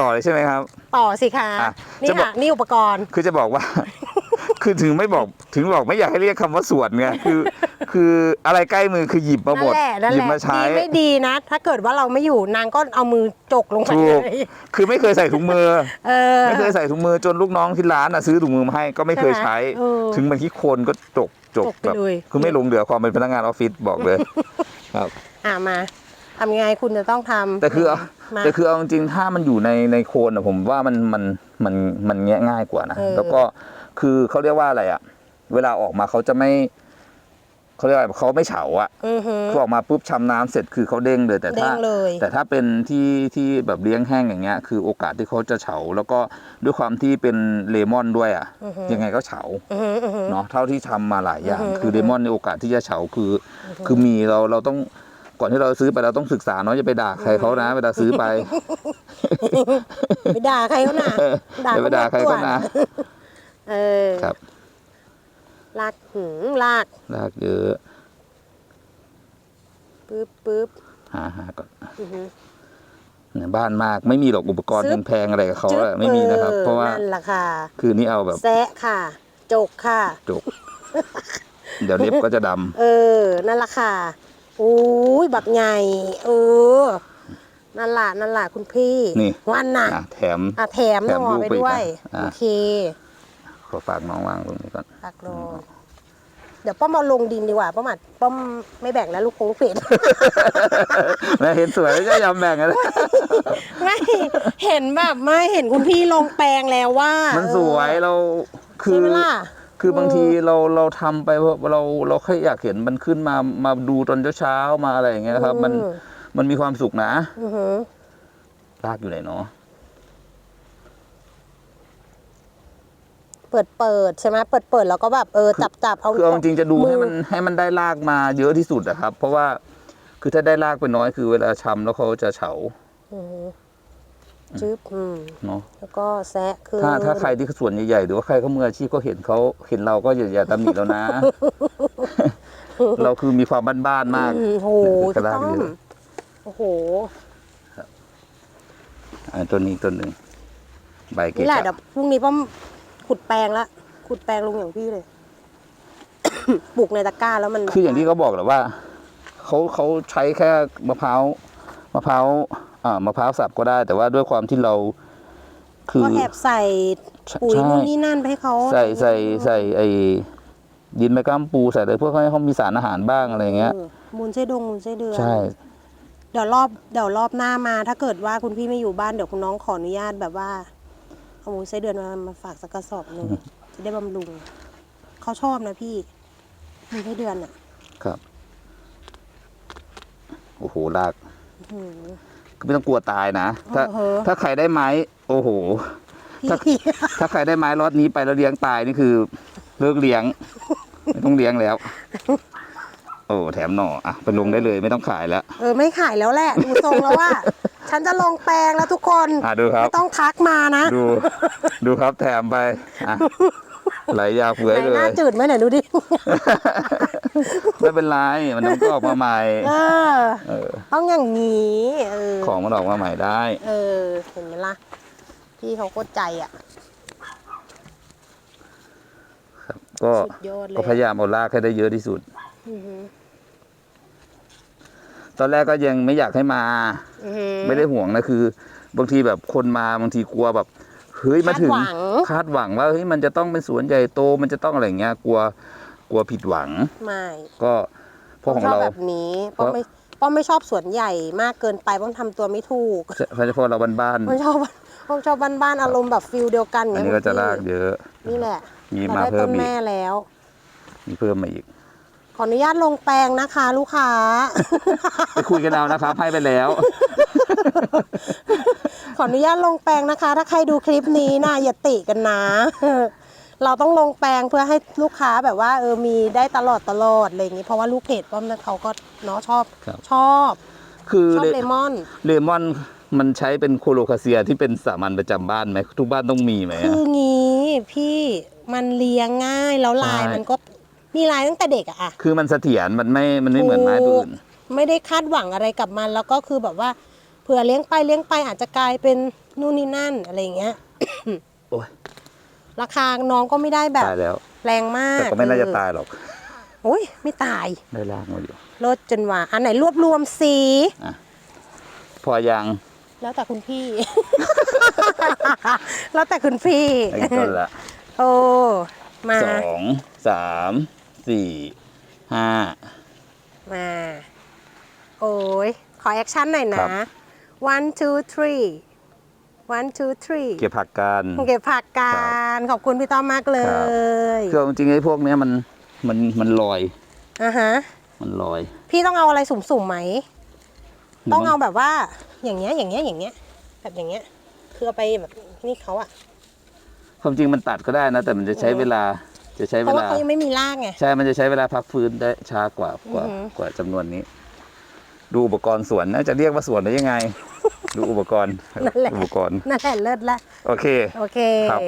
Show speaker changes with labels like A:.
A: ต่อเลยใช่ไหมครับ
B: ต่อสิคะ
A: อะ
B: นี่
A: จะบอก
B: ค่ะนี่อุปกรณ์
A: คือจะบอกว่า คือถึงไม่บอกถึงบอกไม่อยากให้เรียกคำว่าสวนไงคือ คืออะไรใกล้มือคือหยิบมาหม
B: นั่
A: ด
B: นแหละนั่น
A: ห
B: แห
A: ยิบ
B: ละ
A: มาใช้
B: ดีไม่ดีนะ ถ้าเกิดว่าเราไม่อยู่นางก็เอามือจกลงไป
A: ถู
B: เล
A: ก
B: ย
A: คือไม่เคยใส่ถุงมือ
B: เออ
A: ไม่เคยใส่ถุงมือจนลูกน้องที่ร้านอะซื้อถุงมือมาให้ก็ไม่เคยใช้
B: ใช่ไหมเออ
A: ถึงมันที่โคนก็จกจก
B: จกไป
A: แบบ
B: เลย
A: คือไม่หลงเหลือความเป็นพนักงานออฟฟิศบอกเลย ครับ
B: อ่ามา ทำยังไงคุณจะต้องทำ
A: แต่คือเอา
B: มา
A: แต่คือเอาจริงๆถ้ามันอยู่ในในโคนอะผมว่ามันมันมันมันแงะง่ายกว่านะ
B: เออ
A: แล้วก็คือเขาเรียกว่าอะไรอะเวลาออกมาเขาจะไม่เขาเรียกว่าอะไรเขาไม่เฉาอะ
B: อือหือ
A: คือออกมาปุ๊บชำน้ำเสร็จคือเขาเด้งเลยแต่ถ้า
B: เด้งเลย
A: แต่ถ้าเป็นที่ที่แบบเลี้ยงแห้งอย่างเงี้ย คือโอกาสที่เขาจะเฉา แล้วก็ด้วยความที่เป็นเลมอนด้วยอะ
B: อือหือ
A: ยังไงก็เฉา
B: อือหืออือหือ
A: เนาะเท่าที่ทำมาหลายอย่าง
B: อือหือ
A: คือเลมอนในโอกาสที่จะเฉาคือ คือมีเราเราต้อง ก่อนที่เราซื้อไปเราต้องศึกษาเนาะจะไปด่าใครเขานะเวลาซื้อไป
B: ไปด่าใครเขาน่ะ
A: อย่าไปด่าใครเขานะ
B: เออ
A: ครับ
B: ลากหืมลาก
A: ลากเยอะ
B: ปึ๊บปึ๊บ
A: หาหาก่อน
B: อือหือ
A: เนี่ยบ้านมากไม่มีหรอกอุปกรณ์
B: ซึบ
A: แพงๆอะไรกับเขา
B: จึ๊บ
A: อะไม่มีนะครับ
B: ออ
A: เพราะว่า
B: นั่นแหละค่ะ
A: คือนี่เอาแบบ
B: แซะค่ะ จกค่ะ
A: จก เดี๋ยวเล็บก็จะดำ
B: เออ นั่นแหละค่ะ อุ้ยบักใหญ่เออนั่นล่ะนั่นล่ะคุณพี่
A: นี่
B: วันน่ะ
A: อะแถม
B: อะแถมห
A: แถม
B: น่อ
A: ลูก
B: ไป
A: ไปอีก
B: ด้วย
A: อะอะ
B: โอเค
A: ขอฝากน้องวางตรงนี้ก่อน
B: ตักลงเดี๋ยวป้อมเอาลงดินดีกว่าป้อมอัดป้อมไม่แบ่งแล้วลูกคงลูกเป็ด
A: แม่เห็นสวยแล้วจะยอมแบ่งกัน
B: ไม่เห็นแบบไม่เห็นคุณพี่ลงแปลงแล้วว่า
A: มันสวย
B: เออ
A: เราคื
B: ใช่
A: อ
B: ไหมล่ะ
A: คือบางทีเราเราทำไปเพราะเราเราแค่อยากเห็นมันขึ้นมามาดูตอนเช้าๆมาอะไรอย่างเงี้ยครับ มัน
B: อืม
A: มันมีความสุขนะ
B: อือหือ
A: ลากอยู่ไหนเนาะ
B: เปิดเปิดใช่ไหมเปิดเปิดแล้วก็แบบเออจับจับเอา
A: คือเอาจริงๆจะดูให้มัน
B: อ
A: ให้มันได้ลากมาเยอะที่สุดอะครับ เพราะว่าคือถ้าได้ลากไปน้อยคือเวลาชำแล้วเขาจะเฉา
B: อือหือ จึ๊บอืม
A: เนาะ
B: แล้วก็แซะคือ
A: ถ้าถ้าใครที่ส่วนใหญ่ๆหรือว่าใครเขามืออาชีพก็เห็นเขาเห็นเราก็อย่าอย่าตำหนิเรานะ เราคือมีความบ้านๆมาก
B: อืมโห
A: กระลาก
B: ต้อ
A: ดี
B: ม
A: เลย
B: โอ้โห
A: อันต้นนี้ต้นหนึ่งใบเก
B: นี่แหละะเดี๋ยวพรุ่งนี้ป้อมขุดแปลงละขุดแปลงลงอย่างพี่เลยปลูกในตะกร้าแล้วมัน
A: คืออย่างที่เขาบอกแหละว่าเขาเขาใช้แค่มะพร้าวมะพร้าว อ่ามะพร้าวสับก็ได้ แต่ว่าด้วยความที่เราคือ
B: ก็แอบใส่ปุ๋ย
A: ใช่
B: นู่นนี่นั่นไปให้เขา
A: ใส่ใส่ใส่ไอ้ดินใบกล้ามปูใส่อะไรเพื่อให้เขามีสารอาหารบ้างอะไรเงี้ย
B: ออมูลไส้ดงมูลไส้เดือน
A: ใช่
B: เดี๋ยวรอบเดี๋ยวรอบหน้ามา ถ้าเกิดว่าคุณพี่ไม่อยู่บ้านเดี๋ยวคุณน้องขออนุญาตแบบว่าเอามูลไส้เดือนมามาฝากสักกระสอบหนึ่งจะได้บำรุงเขาชอบนะพี่มูลไส้เดือนอะ
A: ครับ โอ้โหลาก
B: อื้อหือ
A: ก็ ไม่ต้องกลัวตายนะ ถ้า
B: โอ้โห
A: ถ้าใครได้ไม้ โอ้โห ถ้า
B: พี่
A: ถ้าใครได้ไม้รอดนี้ไปแล้วเลี้ยงตายนี่คือเลิกเลี้ยง ไม่ต้องเลี้ยงแล้ว โอ้แถมหน่ออะไปลงได้เลยไม่ต้องขายแล้ว
B: เออไม่ขายแล้วแหละ ดูทรงแล้วว่า ฉันจะลงแปลงแล้วทุกคน
A: อะดูครับ
B: ไม่ต้องทักมานะ
A: ดู ดูครับแถมไปอะ ไหลยาวเฟือย
B: ไหน
A: เล
B: หน้าย จืดไหมไหนดูดิ
A: ไม่เป็นไร มันต้องออกมาใหม่
B: เออ
A: เออ
B: ต้องอย่างนี้เออ
A: ของมันออกมาใหม่ได้
B: เออเห็นไหมล่ะ พี่เขาโคตรใจอะ
A: ครับก็
B: สุดยอดเลย
A: ก็พยายามเอาลากให้ได้เยอะที่สุด
B: อือหือ
A: ตอนแรกก็ยังไม่อยากให้มา
B: อือหือ
A: ไม่ได้ห่วงนะคือ บางทีแบบคนมาบางทีกลัวแบบ เฮ้ยมาถึง
B: คาดหวัง
A: คาดหวังว่าเฮ้ยมันจะต้องเป็นสวนใหญ่โตมันจะต้องอะไรเงี้ยกลัวกลัวผิดหวัง
B: ไม่
A: ก็เพราะของ
B: ชอบ
A: เรา
B: แบบนี้
A: เพ
B: ป้อ
A: ราะ
B: มไม่ป้อมไม่ชอบสวนใหญ่มากเกินไปป้อมทำตัวไม่ถูก
A: เพราะเฉพาะเราบ้าน
B: ป้อมชอบป้อมชอบบ้านๆอารมณ์แบบฟิลเดียวกัน
A: ๆอัน
B: เงี้ย
A: นี้ก็จะ
B: คุณพี่
A: ลากเยอะ
B: นี่แหละ
A: มี
B: เรา
A: มา
B: ได้
A: เพิ่
B: ต้
A: ม
B: น
A: อีก
B: แม่แล้ว
A: มีเพิ่มมาอีก
B: ขออนุญาตลงแปลงนะคะ ลูกค้า
A: ไปคุยกันเอานะครับให้ไปแล้ว
B: ขออนุญาตลงแปลงนะคะ ถ้าใครดูคลิปนี้นะอย่าติกันนะ เราต้องลงแปลงเพื่อให้ลูกค้าแบบว่าเออมีได้ตลอดตลอดอะไรอย่างงี้ เพราะว่าลูกเพจป้อมเนี่ยเขาก็เนาะชอบ
A: ครับ
B: ชอบ
A: คือ
B: ชอบ
A: เล
B: เลมอน
A: เลมอนมันใช้เป็นโคโลคาเซียที่เป็นสามัญประจำบ้านไหมทุกบ้านต้องมีไหม
B: คื
A: อะ
B: องี้พี่มันเลี้ยงง่ายแล้วลาย
A: ใช่
B: มันก็มีลายตั้งแต่เด็กอะอะ
A: คือมันเสถียรมันไม่มันไม่เหมือนไม้อื่น
B: ไม่ได้คาดหวังอะไรกับมัน แล้วก็คือแบบว่า เผื่อเลี้ยงไปเลี้ยงไปอาจจะกลายเป็นนู่นนี่นั่นอะไรอย่างเงี้ย
A: โอ้ย
B: ราคาน้องก็ไม่ได้แบบ
A: ตายแล้ว
B: แรงมาก
A: แต่ก็ไม่น่าจะ
B: เออ
A: ตายหรอก
B: โอ้ยไม่ตาย
A: ได้ล่างมาอยู่
B: ลดจนว่า อันไหนรวบรวมสี
A: พอยัง
B: แล้วแต่คุณพี่ แล้วแต่คุณพี่
A: ไอ้ต้นละ
B: โอ้ มา
A: สองสามสี่ห้า
B: มา โอ้ย ขอแอคชั่นหน่อย
A: ครั
B: นะ
A: บ
B: one two three one two three
A: เก็บผักกัน
B: เก็บผักกันขอบคุณพี่ต้อมมากเลย
A: คือจริงๆไอ้พวกเนี้ยมันมันมันลอย
B: อะฮะ
A: มันลอย
B: พี่ต้องเอาอะไรสุ่มๆไหม ต้องเอาแบบว่า อย่างเงี้ยอย่างเงี้ยอย่างเงี้ย แบบอย่างเงี้ย คือเอาไปแบบนี่เขาอะ
A: ความจริงมันตัดก็ได้นะ แต่มันจะใช้เวลาจะใช้
B: เพ
A: เว
B: ราะว่า
A: ลา
B: เขายังไม่มีรากไง
A: ใช่ มันจะใช้เวลาพักฟื้นได้ช้ากว่ากว่า
B: อือหือ
A: กว่าจำนวนนี้ ดูอุปกรณ์สวนน่าจะเรียกว่าสวนได้ยังไง ดูอุปกรณ์
B: นั่นแหละ
A: อุปกรณ์
B: นั่นแหละเลิศละ
A: โอเค
B: โอเค
A: ครับ